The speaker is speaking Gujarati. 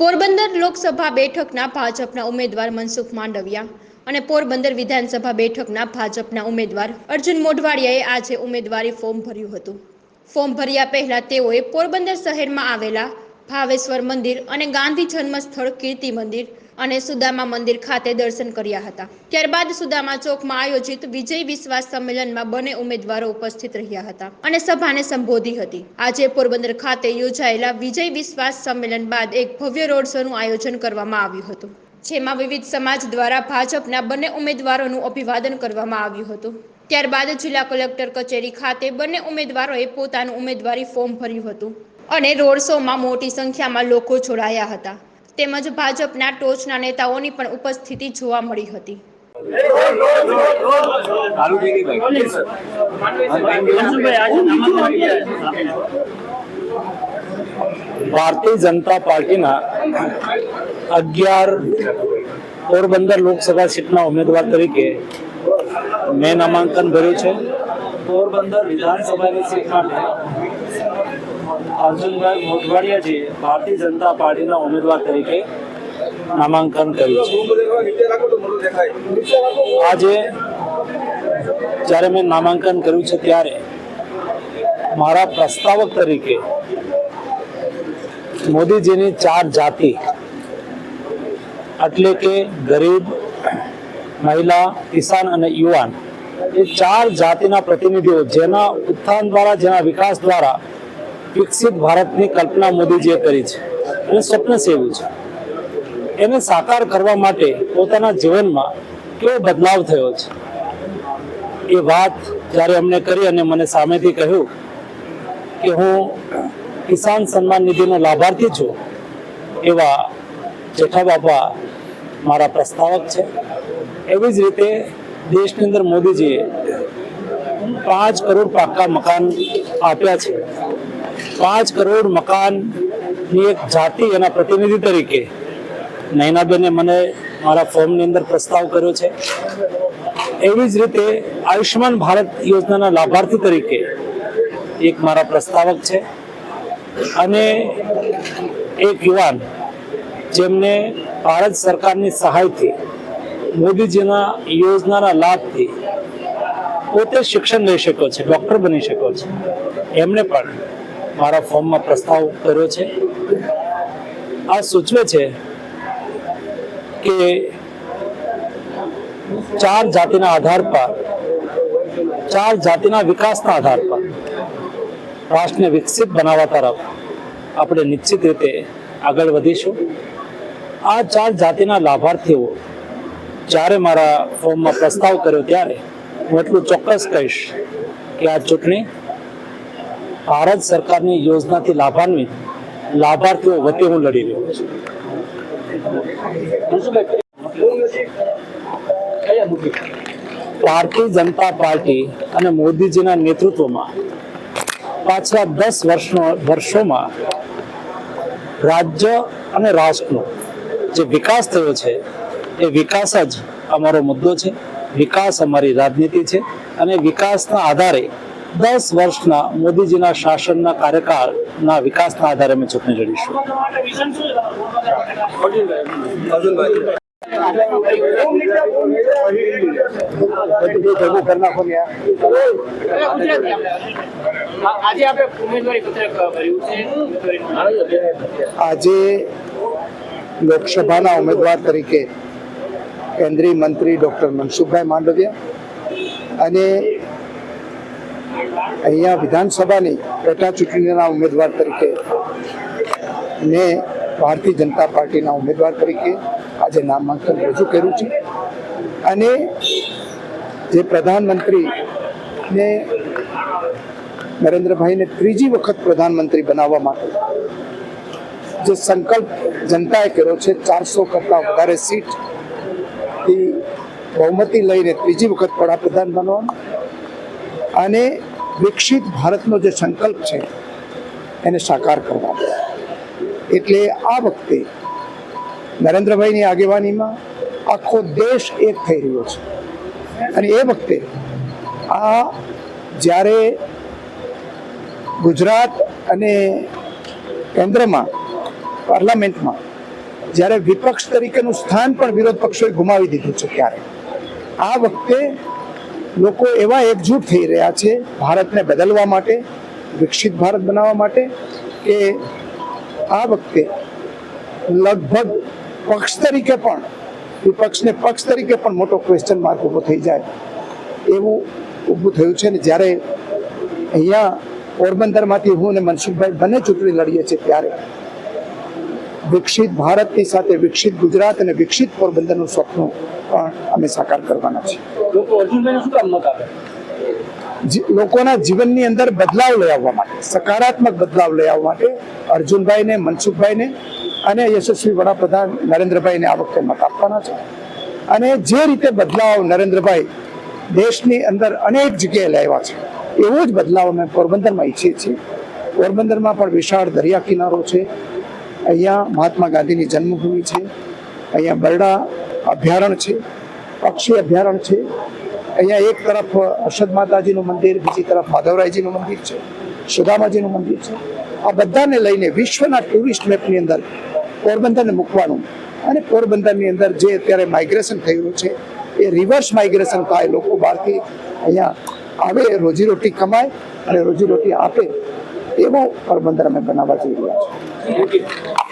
પોરબંદર લોકસભા બેઠકના ભાજપના ઉમેદવાર મનસુખ માંડવિયા અને પોરબંદર વિધાનસભા બેઠકના ભાજપના ઉમેદવાર અર્જુન મોઢવાડિયાએ આજે ઉમેદવારી ફોર્મ ભર્યું હતું. ફોર્મ ભર્યા પહેલા તેઓએ પોરબંદર શહેરમાં આવેલા ભાવેશ્વર મંદિર અને ગાંધી જન્મસ્થળ કીર્તિ મંદિર અને સુદામા મંદિર ખાતે દર્શન કર્યા હતા. ત્યારબાદ સુદામા ચોકમાં આયોજિત વિજય વિશ્વાસ સંમેલનમાં બંને ઉમેદવારો ઉપસ્થિત રહ્યા હતા અને સભાને સંબોધી હતી. આજે પોરબંદર ખાતે યોજાયેલા વિજય વિશ્વાસ સંમેલન બાદ એક ભવ્ય રોડ શોનું આયોજન કરવામાં આવ્યું હતું, જેમાં વિવિધ સમાજ દ્વારા ભાજપના બંને ઉમેદવારોનું અભિવાદન કરવામાં આવ્યું હતું. ત્યારબાદ જિલ્લા કલેક્ટર કચેરી ખાતે બંને ઉમેદવારોએ પોતાનું ઉમેદવારી ફોર્મ ભર્યું હતું અને રોડ શોમાં મોટી સંખ્યામાં લોકો જોડાયા હતા. તેમજ ભાજપના ટોચના નેતાઓની પણ ઉપસ્થિતિ જોવા મળી હતી. ભારતીય જનતા પાર્ટીના અગિયાર પોરબંદર લોકસભા સીટના ઉમેદવાર તરીકે મેં નામાંકન ભર્યું છે. પોરબંદર વિધાનસભાની સીટ માટે અર્જુનભાઈ મોઢવાડિયાજી ભારતીય જનતા પાર્ટીના ઉમેદવાર તરીકે નામાંકન કર્યું છે. આજે જ્યારે મેં નામાંકન કર્યું છે ત્યારે મારા પ્રસ્તાવક તરીકે મોદીજીની ચાર જાતિ, એટલે કે ગરીબ, મહિલા, કિસાન અને યુવાન, એ ચાર જાતિના પ્રતિનિધિઓ જેના ઉત્થાન દ્વારા, જેના વિકાસ દ્વારા વિકસિત ભારતની કલ્પના મોદીજીએ કરી છે અને સ્વપ્ન સેવું છે. એને સાકાર કરવા માટે પોતાના જીવનમાં કેવો બદલાવ થયો છે? એ વાત જ્યારે અમને કરી અને મને સામેથી કહ્યું કે હું કિસાન સન્માન નિધિનો લાભાર્થી છું, એવા જેઠા બાપા મારા પ્રસ્તાવક છે. એવી જ રીતે દેશની અંદર મોદીજીએ પાંચ કરોડ પાક્કા મકાન આપ્યા છે. પાંચ કરોડ મકાનની એક જાતિ એના પ્રતિનિધિ તરીકે નયનાબેને મને મારા ફોર્મની અંદર પ્રસ્તાવ કર્યો છે. એવી જ રીતે આયુષ્યમાન ભારત યોજનાના લાભાર્થી તરીકે એક મારા પ્રસ્તાવક છે અને એક યુવાન જેમને ભારત સરકારની સહાયથી મોદીજીના યોજનાના લાભથી પોતે શિક્ષણ લઈ શક્યો છે, ડૉક્ટર બની શક્યો છે. એમણે પણ મારા ફોર્મમાં પ્રસ્તાવ કર્યો છે. આ સૂચવે છે કે ચાર જાતિના આધાર પર, ચાર જાતિના વિકાસના આધાર પર રાષ્ટ્રને વિકસિત બનાવવા તરફ આપણે નિશ્ચિત રીતે આગળ વધીશું. આ ચાર જાતિના લાભાર્થીઓ જ્યારે મારા ફોર્મમાં પ્રસ્તાવ કર્યો ત્યારે હું એટલું ચોક્કસ કહીશ કે આ ચૂંટણી ભારત સરકારની યોજનાથી લાભાન્વિત લાભાર્થીઓ વતી હું લડી રહ્યો ભારતીય જનતા પાર્ટી અને મોદીજીના નેતૃત્વમાં પાછલા દસ વર્ષનો વર્ષોમાં રાજ્ય અને રાષ્ટ્રનો જે વિકાસ થયો છે, એ વિકાસ જ અમારો મુદ્દો છે, વિકાસ અમારી રાજનીતિ છે અને વિકાસના આધારે દસ વર્ષના મોદીજીના શાસનના કાર્યકાળના વિકાસના આધારે અમે ચૂંટણી લડીશું. આજે લોકસભાના ઉમેદવાર તરીકે કેન્દ્રીય મંત્રી ડૉક્ટર મનસુખભાઈ માંડવિયા અને અહીંયા વિધાનસભાની પેટા ચૂંટણીના ઉમેદવાર તરીકે મેં ભારતીય જનતા પાર્ટીના ઉમેદવાર તરીકે આજે નામાંકન રજૂ કર્યું છે. અને જે પ્રધાનમંત્રીને નરેન્દ્રભાઈને ત્રીજી વખત પ્રધાનમંત્રી બનાવવા માટે જે સંકલ્પ જનતાએ કર્યો છે, ચારસો કરતાં વધારે સીટથી બહુમતી લઈને ત્રીજી વખત વડાપ્રધાન બનવાનું. અને વિકસિત ભારતનો જે સંકલ્પ છે, એને સાકાર કરવા. એટલે આ વખતે નરેન્દ્રભાઈની આગેવાનીમાં આખો દેશ એક થઈ રહ્યો છે. અને એ વખતે આ જ્યારે ગુજરાત અને કેન્દ્રમાં, પાર્લામેન્ટમાં જ્યારે વિપક્ષ તરીકેનું સ્થાન પણ વિરોધ પક્ષોએ ગુમાવી દીધું છે ત્યારે, આ વખતે લોકો એવા એકજૂટ થઈ રહ્યા છે ભારતને બદલવા માટે, વિકસિત ભારત બનાવવા માટે, કે આ વખતે લગભગ પક્ષ તરીકે પણ, વિપક્ષને પક્ષ તરીકે પણ મોટો ક્વેશ્ચન માર્ક ઊભો થઈ જાય એવું ઊભું થયું છે ને જ્યારે અહીંયા પોરબંદરમાંથી હું અને મનસુખભાઈ બંને ચૂંટણી લડીએ છીએ ત્યારે વિકસિત ભારતની સાથે વિકસિત ગુજરાત અને વિકસિત પોરબંદરનું સ્વપ્ન પણ અમે સાકાર કરવાના છીએ. જી- લોકોના જીવનની અંદર બદલાવ લઈ આવવા માટે સકારાત્મક બદલાવ લઈ આવવા માટે અર્જુનભાઈને મનસુખભાઈને અને યશસ્વી વડાપ્રધાન નરેન્દ્રભાઈને આ વખતે મત આપવાના છે. અને જે રીતે બદલાવ નરેન્દ્રભાઈ દેશની અંદર અનેક જગ્યાએ લાવ્યા છે એવો જ બદલાવ અમે પોરબંદરમાં ઈચ્છીએ છીએ. પોરબંદરમાં પણ વિશાળ દરિયા કિનારો છે. અહીંયા મહાત્મા ગાંધીની જન્મભૂમિ છે. અહીંયા બરડા અભયારણ્ય છે, પક્ષી અભયારણ્ય છે. અહીંયા એક તરફ અરશદ માતાજીનું મંદિર, બીજી તરફ માધવરાયજીનું મંદિર છે, સુદામાજીનું મંદિર છે. આ બધાને લઈને વિશ્વના ટુરિસ્ટ મેપની અંદર પોરબંદરને મૂકવાનું અને પોરબંદરની અંદર જે અત્યારે માઇગ્રેશન થયેલું છે, એ રિવર્સ માઇગ્રેશન થાય. લોકો બહારથી અહીંયા આવે, રોજીરોટી કમાય અને રોજીરોટી આપે, એવો પોરબંદર અમે બનાવવા જઈ રહ્યા છીએ.